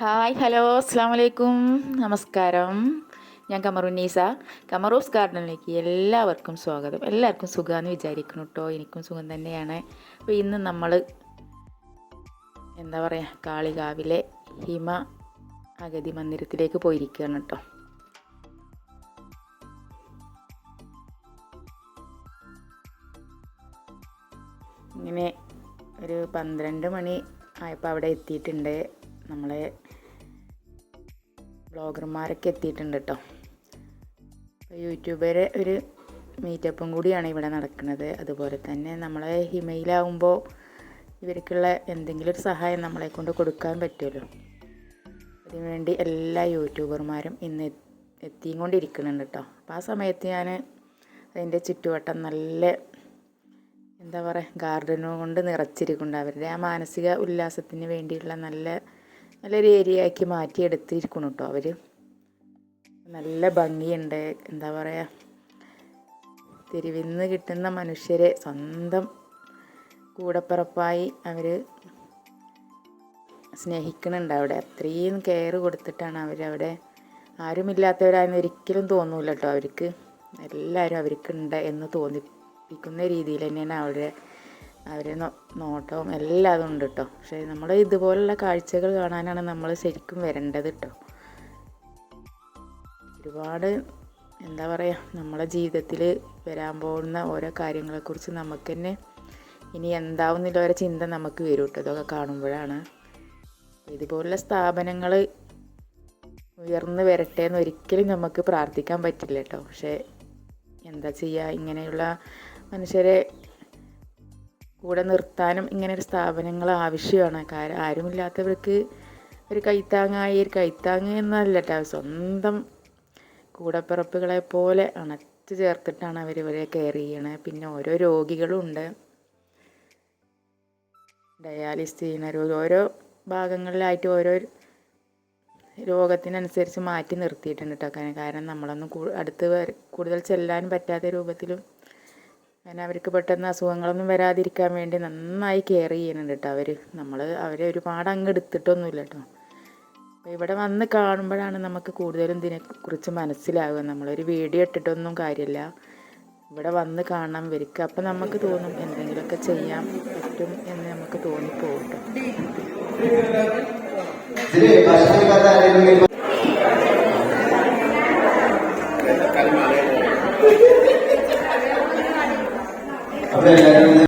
Hi hello അസ്സാം വലൈക്കും നമസ്കാരം. ഞാൻ കമറുന്നീസ കമറൂസ് ഗാർഡനിലേക്ക് എല്ലാവർക്കും സ്വാഗതം. എല്ലാവർക്കും സുഖമാണെന്ന് വിചാരിക്കുന്നു കേട്ടോ എനിക്കും സുഖം തന്നെയാണ്. അപ്പോൾ ഇന്ന് നമ്മൾ എന്താ പറയുക കാളികാവിലെ ഹിമ അഗതി മന്ദിരത്തിലേക്ക് പോയിരിക്കുകയാണ് കേട്ടോ ഇങ്ങനെ ഒരു പന്ത്രണ്ട് മണി ആയപ്പോൾ അവിടെ എത്തിയിട്ടുണ്ട്. നമ്മളെ ബ്ലോഗർമാരൊക്കെ എത്തിയിട്ടുണ്ട് കേട്ടോ യൂട്യൂബറെ ഒരു മീറ്റപ്പും കൂടിയാണ് ഇവിടെ നടക്കുന്നത്. അതുപോലെ തന്നെ നമ്മളെ ഹിമയിലാവുമ്പോൾ ഇവർക്കുള്ള എന്തെങ്കിലും ഒരു സഹായം നമ്മളെ കൊണ്ട് കൊടുക്കാൻ പറ്റുമല്ലോ. അതിനുവേണ്ടി എല്ലാ യൂട്യൂബർമാരും ഇന്ന് എത്തിയും കൊണ്ടിരിക്കുന്നുണ്ട് കേട്ടോ അപ്പോൾ ആ സമയത്ത് ഞാൻ അതിന്റെ ചുറ്റുവട്ടം നല്ല എന്താ പറയുക ഗാർഡനും കൊണ്ട് നിറച്ചിരിക്കുന്നുണ്ട്. അവരുടെ ആ മാനസിക ഉല്ലാസത്തിന് വേണ്ടിയിട്ടുള്ള നല്ല നല്ലൊരു ഏരിയ ആക്കി മാറ്റിയെടുത്തിരിക്കണം കേട്ടോ അവർ നല്ല ഭംഗിയുണ്ട്. എന്താ പറയുക തിരുവിന്ന് കിട്ടുന്ന മനുഷ്യരെ സ്വന്തം കൂടപ്പിറപ്പായി അവർ സ്നേഹിക്കുന്നുണ്ട് അവിടെ. അത്രയും കെയർ കൊടുത്തിട്ടാണ് അവരവിടെ ആരുമില്ലാത്തവരായെന്ന് ഒരിക്കലും തോന്നൂല കേട്ടോ അവർക്ക് എല്ലാവരും അവർക്കുണ്ട് എന്ന് തോന്നിപ്പിക്കുന്ന രീതിയിൽ തന്നെയാണ് അവിടെ അവരെ നോട്ടവും എല്ലാം ഉണ്ട് കേട്ടോ പക്ഷേ നമ്മൾ ഇതുപോലുള്ള കാഴ്ചകൾ കാണാനാണ് നമ്മൾ ശരിക്കും വരേണ്ടത് കേട്ടോ ഒരുപാട് എന്താ പറയുക നമ്മളെ ജീവിതത്തിൽ വരാൻ പോകുന്ന ഓരോ കാര്യങ്ങളെക്കുറിച്ച് നമുക്ക് തന്നെ ഇനി എന്താവുന്നില്ല ഓരോ ചിന്ത നമുക്ക് വരും കേട്ടോ ഇതൊക്കെ കാണുമ്പോഴാണ്. ഇതുപോലുള്ള സ്ഥാപനങ്ങൾ ഉയർന്നു വരട്ടെ എന്ന് ഒരിക്കലും നമുക്ക് പ്രാർത്ഥിക്കാൻ പറ്റില്ല കേട്ടോ പക്ഷേ എന്താ ചെയ്യുക ഇങ്ങനെയുള്ള മനുഷ്യരെ കൂടെ നിർത്താനും ഇങ്ങനെ ഒരു സ്ഥാപനങ്ങൾ ആവശ്യമാണ്. കാരണം ആരുമില്ലാത്തവർക്ക് ഒരു കൈത്താങ്ങായി ഒരു കൈത്താങ്ങ് എന്നല്ല കേട്ടോ. സ്വന്തം കൂടപ്പിറപ്പുകളെ പോലെ അണച്ചു ചേർത്തിട്ടാണ് അവർ ഇവരെ കെയർ ചെയ്യണത് പിന്നെ ഓരോ രോഗികളും ഉണ്ട്. ഡയാലിസ് ചെയ്യുന്ന ഓരോ ഭാഗങ്ങളിലായിട്ട് ഓരോ രോഗത്തിനനുസരിച്ച് മാറ്റി നിർത്തിയിട്ടുണ്ട് കേട്ടോ. കാരണം നമ്മളൊന്നും അടുത്ത് കൂടുതൽ ചെല്ലാൻ പറ്റാത്ത രൂപത്തിലും കാരണം അവർക്ക് പെട്ടെന്ന് അസുഖങ്ങളൊന്നും വരാതിരിക്കാൻ വേണ്ടി നന്നായി കെയർ ചെയ്യുന്നുണ്ട് കേട്ടോ അവർ നമ്മൾ അവരെ ഒരുപാട് അങ്ങ് എടുത്തിട്ടൊന്നുമില്ല കേട്ടോ അപ്പോൾ ഇവിടെ വന്ന് കാണുമ്പോഴാണ് നമുക്ക് കൂടുതലും ഇതിനെക്കുറിച്ച് മനസ്സിലാവുക. നമ്മളൊരു വീഡിയോ ഇട്ടിട്ടൊന്നും കാര്യമില്ല. ഇവിടെ വന്ന് കാണാൻ ഇവർക്ക് അപ്പം നമുക്ക് തോന്നും എന്തെങ്കിലുമൊക്കെ ചെയ്യാം പറ്റും എന്ന് നമുക്ക് തോന്നിപ്പോകും കേട്ടോ അപ്പൊ എല്ലാവരും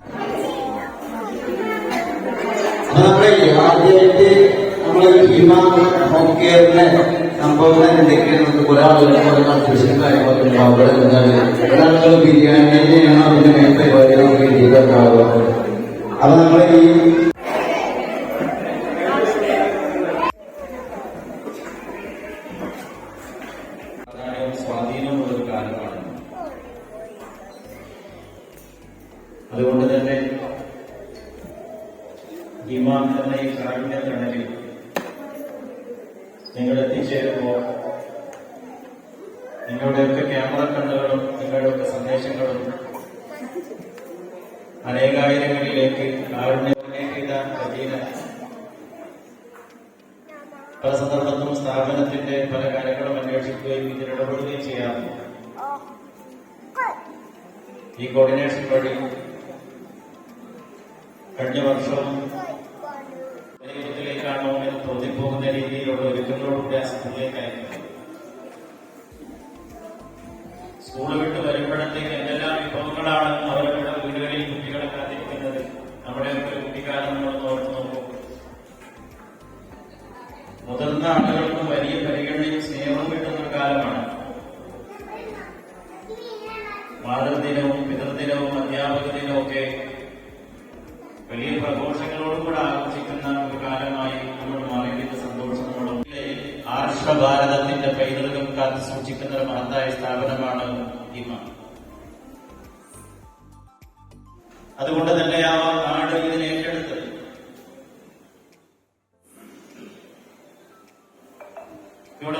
അപ്പൊ നമ്മളെ ആദ്യമായിട്ട് നമ്മളെ ഭീമ ഹോം കെയറിന്റെ സംഭവങ്ങൾ എന്തൊക്കെയാണ് നമുക്ക് കുറെ ആളുകൾ കുറെ കൺഫ്യൂഷൻ കാര്യങ്ങളൊക്കെ ഉണ്ടാവും ഇവിടെ നിന്നാല് ഒരാളുകൾ ബിരിയാണി തന്നെയാണ് അതിന്റെ മെയിൻ പരിപാടി നമുക്ക് ചെയ്തിട്ടുണ്ടാവുക അപ്പൊ നമ്മൾ ഈ സ്വാധീനമുള്ള അതുകൊണ്ട് തന്നെ ഇമാം എന്ന ഈ കാരുണ്യ തണലിൽ നിങ്ങൾ എത്തിച്ചേരുമ്പോൾ നിങ്ങളുടെയൊക്കെ ക്യാമറ കണ്ണുകളും നിങ്ങളുടെയൊക്കെ സന്ദേശങ്ങളും അനേകായിരങ്ങളിലേക്ക് പല സന്ദർഭത്തും സ്ഥാപനത്തിന്റെ പല കാര്യങ്ങളും അന്വേഷിക്കുകയും ഇതിൽ ഇടപെടുകയും ചെയ്യാറുണ്ട്. ഈ കോർഡിനേഷൻ വഴി കഴിഞ്ഞ വർഷം ജീവിതത്തിലേക്കാണോ എന്ന് തോന്നിപ്പോകുന്ന രീതിയിലുള്ള ഒരുക്കങ്ങളോടുകൂടി ആ സ്കൂളിലേക്കായിരുന്നു. സ്കൂൾ വിട്ട് വരുമ്പോഴത്തേക്ക് എന്തെല്ലാം വിഭവങ്ങളാണ് അവരുടെ വീടുകളിൽ കുട്ടികളെ കാത്തിരിക്കുന്നത്? നമ്മുടെ ഒക്കെ കുട്ടിക്കാലം നമ്മൾ ഓർത്ത് നോക്കും. മുതിർന്ന ആളുകൾക്ക് വലിയ പരിഗണനയും ആർഷഭാരതത്തിന്റെ പൈതൃകം കാത്തു സൂക്ഷിക്കുന്ന ഒരു മഹത്തായ സ്ഥാപനമാണ് ഹിമ അതുകൊണ്ട് തന്നെ ആ നാട് ഇതിനെ ഏറ്റെടുത്തത് ഇവിടെ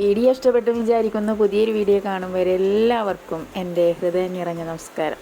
വീഡിയോ ഇഷ്ടപ്പെട്ടു വിചാരിക്കുന്നു. പുതിയൊരു വീഡിയോ കാണും വരെ എല്ലാവർക്കും എന്റെ ഹൃദയം നിറഞ്ഞ നമസ്കാരം.